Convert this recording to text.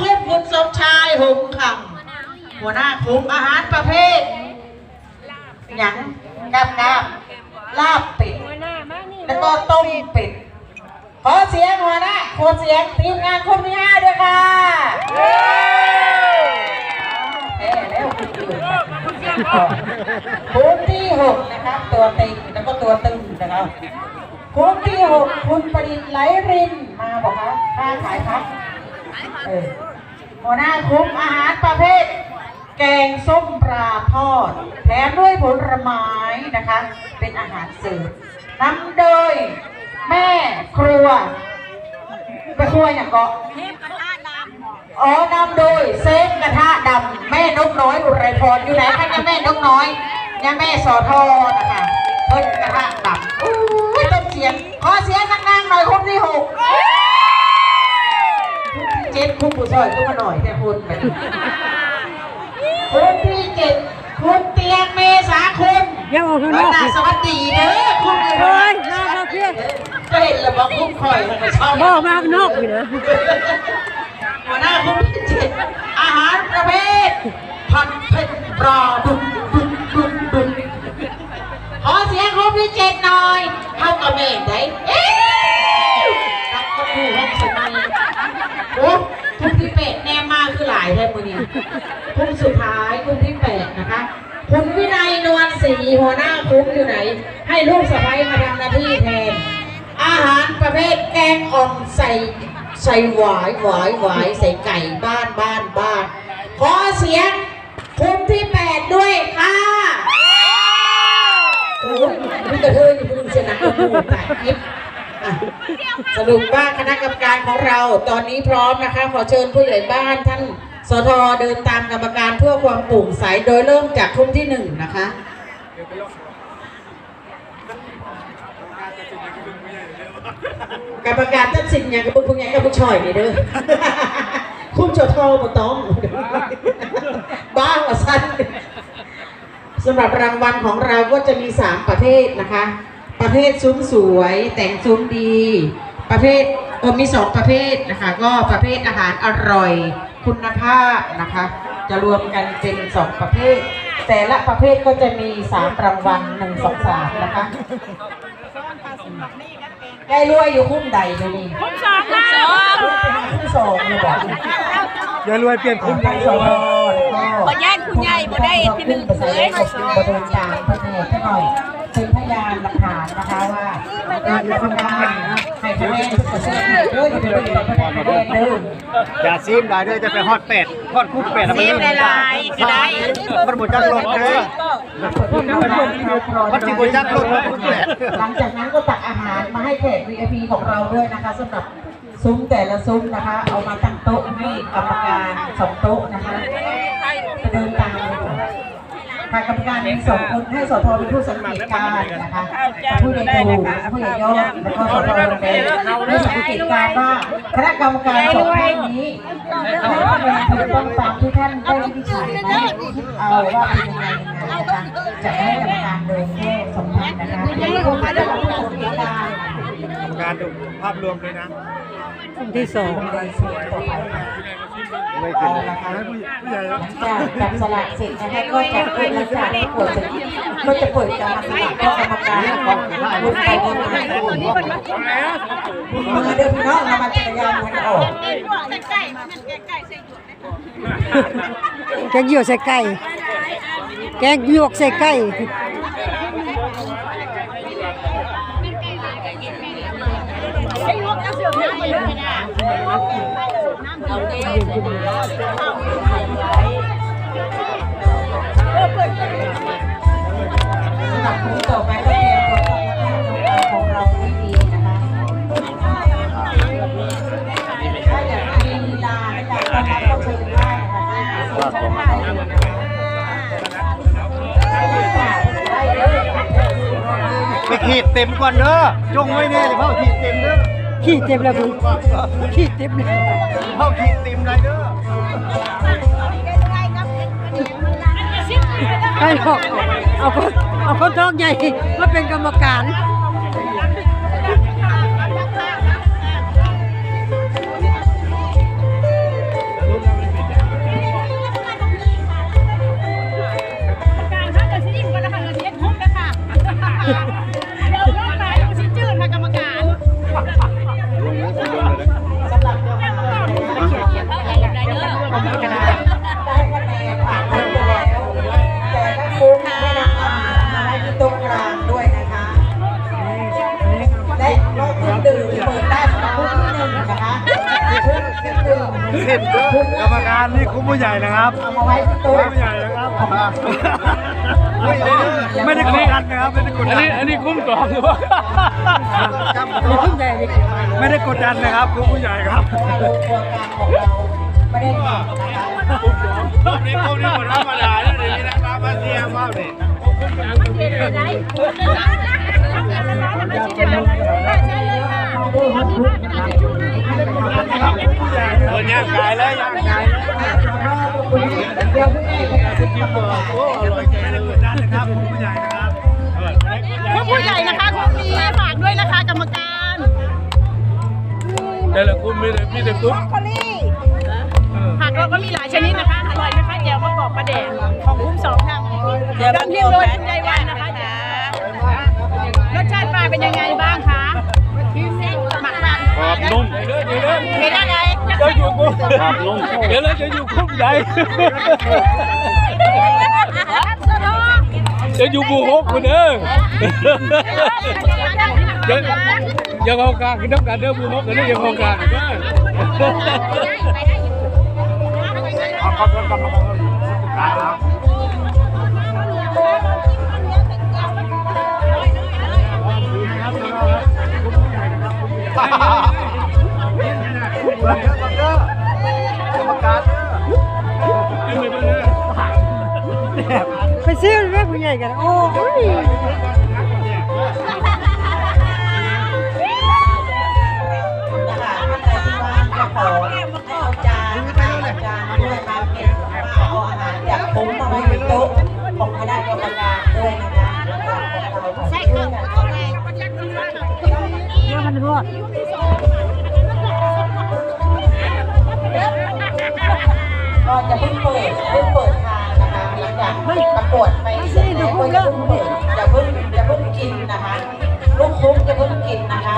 คุมคุณสมชายหงคำหัวหน้าคุมอาหารประเภทหยังกาบกาบลาบเป็ดแล้วก็ต้มเป็ดขอเสียงหัวหน้าขอเสียงทีมงานคนที่ห้าด้วยค่ะเอ๊ะแล้วคุณอื่นคุณที่หกนะครับตัวติงแล้วก็ตัวตึงนะครับคุณที่หกคุณประดิษฐ์ไหลรินมาบอกครับค่าขายครับ เออหัวหน้าคุ้มอาหารประเภท แกงส้มปลาทอด แถมด้วยผลไม้นะคะ เป็นอาหารเสริมนำโดย แม่ครัวไปครัวอย่างเกาะอ๋อนำโดยเซฟกระทะดำแม่นกน้อยอุไรพรอยู่ไหนคะเนี่ยแม่นกน้อยเนี่ยแม่สอทอนะคะเพิ่นกระทะดำอู้ยต้นเสียงขอเสียงนางๆหน่อยคนที่หกเจ็ดคุณผู้ช่วยขึ้นมาหน่อยแต่คุณแบบคนที่เจ็ดคุณเตียงเมษาคุณยังออกข้างนอกน่าสวัสดีเด้อคุณเฮ้ยน่ารักเพี้ยก็เห็นแล้วบอกคุ้มคอยมันก็ชอบบอกมาข้างนอกอยู่นะหัวหน้าคุ้มที่เจ็ดอาหารประเภทผัดเผ็ดปลาดุกดุกดุกดุกขอเสียงคุ้มที่เจ็ดหน่อยเข้ากับแม่ได้เอ๊ะรักก็คู่ห้องสมัยโอ้คุ้ม ที่เป็ดแน่มากคือหลายเลยมือนี้คุ้มสุดท้ายคุ้มที่แปดนะคะ คุณวินัยนวลศรีหัวหน้าคุ้มอยู่ไหน ให้ลูกสะใภ้มาทำหน้าที่แทน อาหารประเภทแกงอ่อมใส่ใส่หวายหวายหวายใส่ไก่บ้านบ้านบ้าน ขอเสียงคุมที่แปดด้วยค่ะโอ้ยนี่กระเทยอยู่มึงชนะกูแต่คลิป อะสรุปว่าคณะกรรมการของเราตอนนี้พร้อมนะคะ ขอเชิญผู้ใหญ่บ้านท่านสทเดินตามกรรมการเพื่อความโปร่งใสโดยเริ่มจากทุ่มที่หนึ่งนะคะกรรมการตัดสินอย่างกับพวกนี้กับพวกชอยนี่เด้อคุณโจทอมาต้องบ้าว่าสั้นสำหรับรางวัลของเราก็จะมี3ประเภทนะคะ ประเภทซุ้มสวย แต่งซุ้มดี ประเภทเออมีสองประเภทนะคะ ก็ประเภทอาหารอร่อยคุณภาพนะคะ จะรวมกันเป็นสองประเภท แต่ละประเภทก็จะมีสามรางวัลหนึ่งสองสามนะคะได้รวยอยู่คุ้มใดเลยนี่คุ้มสองคุ้มสองคุ้มสองเลยบอกอย่ารวยเปลี่ยนคุ้คุ้มมใดสองบ่แย่งคุณยายบ่ได้ที่หนึ่งเลเลยยขอบคุณประเด็นจางประเทศให้หน่อยเป็นพยาน อจะเป็นประเทศเด้ออย่าซีมได้เด้อจะไปฮอดเป็ดฮอดคุกเป็ดแล้วมันซีมหลายๆก็ได้มันหมดจักรถเด้อมันสิบ่จักรถมันคุกเป็ดหลังจากนั้นก็ตักอาหารมาให้แขก VIP ของเราด้วยนะคะสำหรับซุ้มแต่ละซุ้มนะคะ เอามาตั้งโต๊ะให้กรรมการสองโต๊ะนะคะจะเดินตามเลยค่ะ ทางกรรมการมีสองคนให้สทเป็นผู้สังเกตการณ์นะคะผู้ใหญ่ดูผู้ใหญ่ยอดแล้วก็สทโรงเรียนได้สังเกตการณ์ว่าคณะกรรมการสองท่านนี้ให้คะแนนถูกต้องตามที่ท่านได้วินิจฉัยนะคิดเอาว่าเป็นยังไงยังไงนะคะจะให้กรรมการเดินแค่สองท่านนะคะผู้คนที่ได้รับผู้สังเกตการณ์การดูภาพรวมเลยนะคุ้มที่สอง ไม่เสร็จต่อไปค่ะเอาละคะหลังจากจับสลากเสร็จนะคะก็จะเปิดหลังจากที่เปิดเสร็จก็จะเปิดการมาสลากก็กรรมการก่อนรุ่นไปรุ่นมารุ่นมาเดินพี่น้องเรามาจักรยานกันออกไก่มันไก่ใส่หยวกแกงหยวกใส่ไก่แกงหยวกใส่ไก่ใส่หยวกแล้วเสือน้ำมันเลยนะน้ำเอาเอง สำหรับผู้ต่อไปก็เตรียมตัวของเราให้ดีนะคะถ้าอยากมีลีลาในการต้อนก็เชิญได้นะคะได้เลยไปขีดเต็มก่อนเด้อจงไว้แน่เดี๋ยวเขาขีดเต็มเด้อ ขี้เต็มแล้วคุณขี้เต็มเลยเขาขี้เต็มไรเด้อไอ้หอกเอาคนเอาคนท้องใหญ่มาเป็นกรรมการ นกรรมการนี่คุ้มผู้ใหญ่นะครับเอามาไว้ที่โต๊ะผู้ใหญ่นะครับไม่ได้กดดันนะครับไม่ได้กดอันดันนี้อันนี้คุ้มกรอบหรือว่ามีขึ้นใจดิไม่ได้กดดันนะครับคุ้มผู้ใหญ่ครับเพราะว่าโรงครัวกลางของเราไม่ได้ทำนะคะนี่พวกนี้หมดธรรมดาแล้วเดี๋ยวนี้นะครับมาเสียมากเลยคนย่างกาย แล้วย่างกายแล้วเดี๋ยวผู้ใหญ่จะขึ้นกรรมการโอ้อร่อยใจเลยกดดันนะครับคุ้มผู้ใหญ่นะครับคุณผู้ใหญ่นะคะคุณมีฝากด้วยนะคะกรรมการแต่ละคุ้มมีแต่มีแต่คุ้มผักเราก็มีหลายชนิดนะคะอร่อยนะคะแจ่วมะกอกปลาแดงของคุ้มสองค่ะดำเพียงโดยคุณยายวันนะคะรสชาติปลาเป็นยังไงบ้างคะหมั กมันกรอบนุ่มเดี๋ยวเดี๋ยวเดี๋ยวเป็นอะไรจะอยู่คุ้มกรอบนุ่มเดี๋ยวเราจะอยู่คุ้มใหญ่จะอยู่บูฮกคุณเด้อเดี๋ยวอย่าเข้ากลางคือต้องการเด้อบูฮกกันเด้ออย่าเข้ากลางเด้อขอบคุณกรรมการครับกร ไปซื้อแม่ผู้ใหญ่กันโอ้ยนะคะท่านใดที่ว่างก็ขอเอาจานนะคะเอาจานด้วยมาเก็บเอาอาหารจากคุ้มมาไว้ที่โต๊ะของคณะกรรมการด้ ไม่ประกวดไปไม่ใช่ดูคุกเกออย่าเพิ่งอย่าเพิ่งกินนะคะ ลูกคุกอย่าเพิ่งกินนะคะ